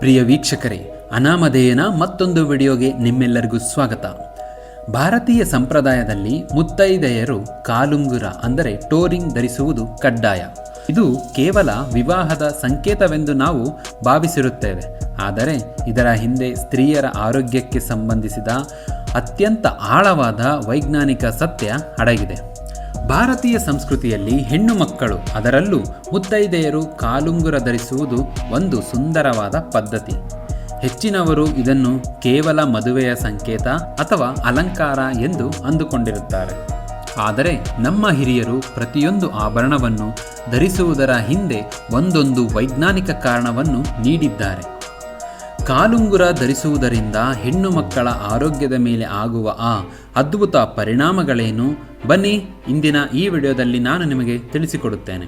ಪ್ರಿಯ ವೀಕ್ಷಕರೇ, ಅನಾಮಧೇಯನ ಮತ್ತೊಂದು ವಿಡಿಯೋಗೆ ನಿಮ್ಮೆಲ್ಲರಿಗೂ ಸ್ವಾಗತ. ಭಾರತೀಯ ಸಂಪ್ರದಾಯದಲ್ಲಿ ಮುತ್ತೈದೆಯರು ಕಾಲುಂಗುರ ಅಂದರೆ ಟೋರಿಂಗ್ ಧರಿಸುವುದು ಕಡ್ಡಾಯ. ಇದು ಕೇವಲ ವಿವಾಹದ ಸಂಕೇತವೆಂದು ನಾವು ಭಾವಿಸಿರುತ್ತೇವೆ. ಆದರೆ ಇದರ ಹಿಂದೆ ಸ್ತ್ರೀಯರ ಆರೋಗ್ಯಕ್ಕೆ ಸಂಬಂಧಿಸಿದ ಅತ್ಯಂತ ಆಳವಾದ ವೈಜ್ಞಾನಿಕ ಸತ್ಯ ಅಡಗಿದೆ. ಭಾರತೀಯ ಸಂಸ್ಕೃತಿಯಲ್ಲಿ ಹೆಣ್ಣು ಮಕ್ಕಳು, ಅದರಲ್ಲೂ ಮುತ್ತೈದೆಯರು ಕಾಲುಂಗುರ ಧರಿಸುವುದು ಒಂದು ಸುಂದರವಾದ ಪದ್ಧತಿ. ಹೆಚ್ಚಿನವರು ಇದನ್ನು ಕೇವಲ ಮದುವೆಯ ಸಂಕೇತ ಅಥವಾ ಅಲಂಕಾರ ಎಂದು ಅಂದುಕೊಂಡಿರುತ್ತಾರೆ. ಆದರೆ ನಮ್ಮ ಹಿರಿಯರು ಪ್ರತಿಯೊಂದು ಆಭರಣವನ್ನು ಧರಿಸುವುದರ ಹಿಂದೆ ಒಂದೊಂದು ವೈಜ್ಞಾನಿಕ ಕಾರಣವನ್ನು ನೀಡಿದ್ದಾರೆ. ಕಾಲುಂಗುರ ಧರಿಸುವುದರಿಂದ ಹೆಣ್ಣು ಮಕ್ಕಳ ಆರೋಗ್ಯದ ಮೇಲೆ ಆಗುವ ಆ ಅದ್ಭುತ ಪರಿಣಾಮಗಳೇನು? ಬನ್ನಿ, ಇಂದಿನ ಈ ವಿಡಿಯೋದಲ್ಲಿ ನಾನು ನಿಮಗೆ ತಿಳಿಸಿಕೊಡುತ್ತೇನೆ.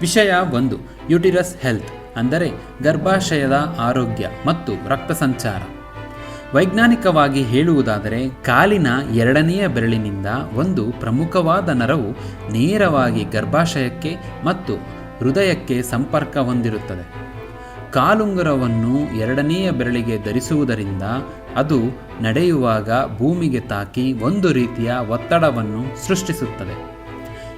ವಿಷಯ ಒಂದು, ಯುಟಿರಸ್ ಹೆಲ್ತ್, ಅಂದರೆ ಗರ್ಭಾಶಯದ ಆರೋಗ್ಯ ಮತ್ತು ರಕ್ತ ಸಂಚಾರ. ವೈಜ್ಞಾನಿಕವಾಗಿ ಹೇಳುವುದಾದರೆ, ಕಾಲಿನ ಎರಡನೆಯ ಬೆರಳಿನಿಂದ ಒಂದು ಪ್ರಮುಖವಾದ ನರವು ನೇರವಾಗಿ ಗರ್ಭಾಶಯಕ್ಕೆ ಮತ್ತು ಹೃದಯಕ್ಕೆ ಸಂಪರ್ಕ ಹೊಂದಿರುತ್ತದೆ. ಕಾಲುಂಗುರವನ್ನು ಎರಡನೆಯ ಬೆರಳಿಗೆ ಧರಿಸುವುದರಿಂದ ಅದು ನಡೆಯುವಾಗ ಭೂಮಿಗೆ ತಾಕಿ ಒಂದು ರೀತಿಯ ಒತ್ತಡವನ್ನು ಸೃಷ್ಟಿಸುತ್ತದೆ.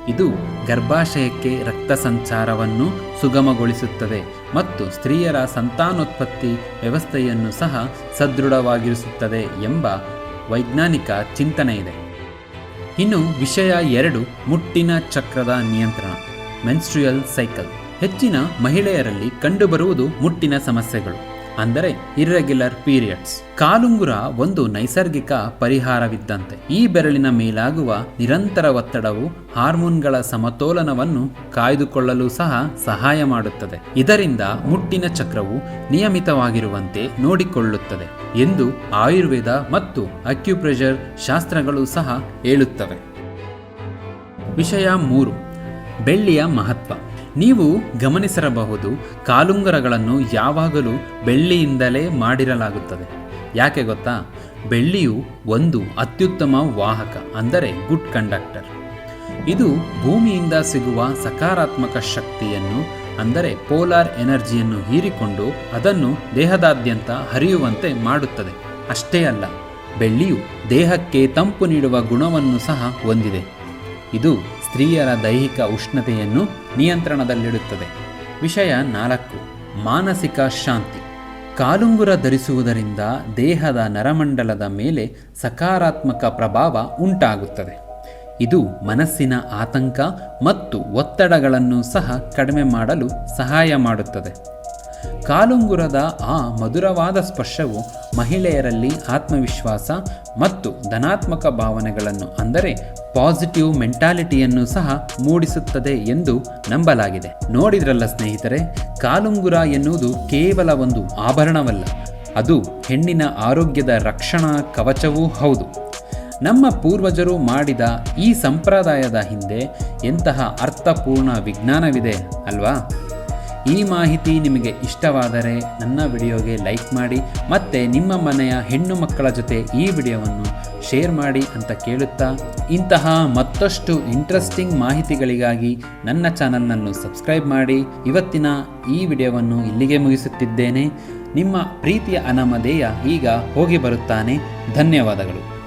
ಇದು ಗರ್ಭಾಶಯಕ್ಕೆ ರಕ್ತ ಸಂಚಾರವನ್ನು ಸುಗಮಗೊಳಿಸುತ್ತದೆ ಮತ್ತು ಸ್ತ್ರೀಯರ ಸಂತಾನೋತ್ಪತ್ತಿ ವ್ಯವಸ್ಥೆಯನ್ನು ಸಹ ಸದೃಢವಾಗಿರಿಸುತ್ತದೆ ಎಂಬ ವೈಜ್ಞಾನಿಕ ಚಿಂತನೆ ಇದೆ. ಇನ್ನು ವಿಷಯ ಎರಡು ಮುಟ್ಟಿನ ಚಕ್ರದ ನಿಯಂತ್ರಣ ಮೆನ್ಸ್ಟ್ರಿಯಲ್ ಸೈಕಲ್ ಹೆಚ್ಚಿನ ಮಹಿಳೆಯರಲ್ಲಿ ಕಂಡುಬರುವುದು ಮುಟ್ಟಿನ ಸಮಸ್ಯೆಗಳು, ಅಂದರೆ ಇರ್ರೆಗ್ಯುಲರ್ ಪೀರಿಯಡ್ಸ್ ಕಾಲುಂಗುರ ಒಂದು ನೈಸರ್ಗಿಕ ಪರಿಹಾರವಿದ್ದಂತೆ. ಈ ಬೆರಳಿನ ಮೇಲಾಗುವ ನಿರಂತರ ಒತ್ತಡವು ಹಾರ್ಮೋನ್ಗಳ ಸಮತೋಲನವನ್ನು ಕಾಯ್ದುಕೊಳ್ಳಲು ಸಹ ಸಹಾಯ ಮಾಡುತ್ತದೆ. ಇದರಿಂದ ಮುಟ್ಟಿನ ಚಕ್ರವು ನಿಯಮಿತವಾಗಿರುವಂತೆ ನೋಡಿಕೊಳ್ಳುತ್ತದೆ ಎಂದು ಆಯುರ್ವೇದ ಮತ್ತು ಅಕ್ಯುಪ್ರೆಷರ್ ಶಾಸ್ತ್ರಗಳು ಸಹ ಹೇಳುತ್ತವೆ. ವಿಷಯ ಮೂರು, ಬೆಳ್ಳಿಯ ಮಹತ್ವ. ನೀವು ಗಮನಿಸಿರಬಹುದು, ಕಾಲುಂಗರಗಳನ್ನು ಯಾವಾಗಲೂ ಬೆಳ್ಳಿಯಿಂದಲೇ ಮಾಡಿರಲಾಗುತ್ತದೆ. ಯಾಕೆ ಗೊತ್ತಾ? ಬೆಳ್ಳಿಯು ಒಂದು ಅತ್ಯುತ್ತಮ ವಾಹಕ, ಅಂದರೆ ಗುಡ್ ಕಂಡಕ್ಟರ್. ಇದು ಭೂಮಿಯಿಂದ ಸಿಗುವ ಸಕಾರಾತ್ಮಕ ಶಕ್ತಿಯನ್ನು, ಅಂದರೆ ಪೋಲಾರ್ ಎನರ್ಜಿಯನ್ನು ಹೀರಿಕೊಂಡು ಅದನ್ನು ದೇಹದಾದ್ಯಂತ ಹರಿಯುವಂತೆ ಮಾಡುತ್ತದೆ. ಅಷ್ಟೇ ಅಲ್ಲ, ಬೆಳ್ಳಿಯು ದೇಹಕ್ಕೆ ತಂಪು ನೀಡುವ ಗುಣವನ್ನು ಸಹ ಹೊಂದಿದೆ. ಇದು ಸ್ತ್ರೀಯರ ದೈಹಿಕ ಉಷ್ಣತೆಯನ್ನು ನಿಯಂತ್ರಣದಲ್ಲಿಡುತ್ತದೆ. ವಿಷಯ ನಾಲ್ಕು. ಮಾನಸಿಕ ಶಾಂತಿ. ಕಾಲುಂಗುರ ಧರಿಸುವುದರಿಂದ ದೇಹದ ನರಮಂಡಲದ ಮೇಲೆ ಸಕಾರಾತ್ಮಕ ಪ್ರಭಾವ ಉಂಟಾಗುತ್ತದೆ. ಇದು ಮನಸ್ಸಿನ ಆತಂಕ ಮತ್ತು ಒತ್ತಡಗಳನ್ನು ಸಹ ಕಡಿಮೆ ಮಾಡಲು ಸಹಾಯ ಮಾಡುತ್ತದೆ. ಕಾಲುಂಗುರದ ಆ ಮಧುರವಾದ ಸ್ಪರ್ಶವು ಮಹಿಳೆಯರಲ್ಲಿ ಆತ್ಮವಿಶ್ವಾಸ ಮತ್ತು ಧನಾತ್ಮಕ ಭಾವನೆಗಳನ್ನು ಅಂದರೆ ಪಾಸಿಟಿವ್ ಮೆಂಟಾಲಿಟಿಯನ್ನು ಸಹ ಮೂಡಿಸುತ್ತದೆ ಎಂದು ನಂಬಲಾಗಿದೆ. ನೋಡಿದ್ರಲ್ಲ ಸ್ನೇಹಿತರೆ, ಕಾಲುಂಗುರ ಎನ್ನುವುದು ಕೇವಲ ಒಂದು ಆಭರಣವಲ್ಲ, ಅದು ಹೆಣ್ಣಿನ ಆರೋಗ್ಯದ ರಕ್ಷಣಾ ಕವಚವೂ ಹೌದು. ನಮ್ಮ ಪೂರ್ವಜರು ಮಾಡಿದ ಈ ಸಂಪ್ರದಾಯದ ಹಿಂದೆ ಎಂತಹ ಅರ್ಥಪೂರ್ಣ ವಿಜ್ಞಾನವಿದೆ ಅಲ್ವಾ? ಈ ಮಾಹಿತಿ ನಿಮಗೆ ಇಷ್ಟವಾದರೆ ನನ್ನ ವಿಡಿಯೋಗೆ ಲೈಕ್ ಮಾಡಿ ಮತ್ತು ನಿಮ್ಮ ಮನೆಯ ಹೆಣ್ಣು ಮಕ್ಕಳ ಜೊತೆ ಈ ವಿಡಿಯೋವನ್ನು ಶೇರ್ ಮಾಡಿ ಅಂತ ಕೇಳುತ್ತಾ ಇಂತಹ ಮತ್ತಷ್ಟು ಇಂಟ್ರೆಸ್ಟಿಂಗ್ ಮಾಹಿತಿಗಳಿಗಾಗಿ ನನ್ನ ಚಾನಲ್ನನ್ನು ಸಬ್ಸ್ಕ್ರೈಬ್ ಮಾಡಿ. ಇವತ್ತಿನ ಈ ವಿಡಿಯೋವನ್ನು ಇಲ್ಲಿಗೆ ಮುಗಿಸುತ್ತಿದ್ದೇನೆ. ನಿಮ್ಮ ಪ್ರೀತಿಯ ಅನಾಮಧೇಯ ಈಗ ಹೋಗಿ ಬರುತ್ತಾನೆ. ಧನ್ಯವಾದಗಳು.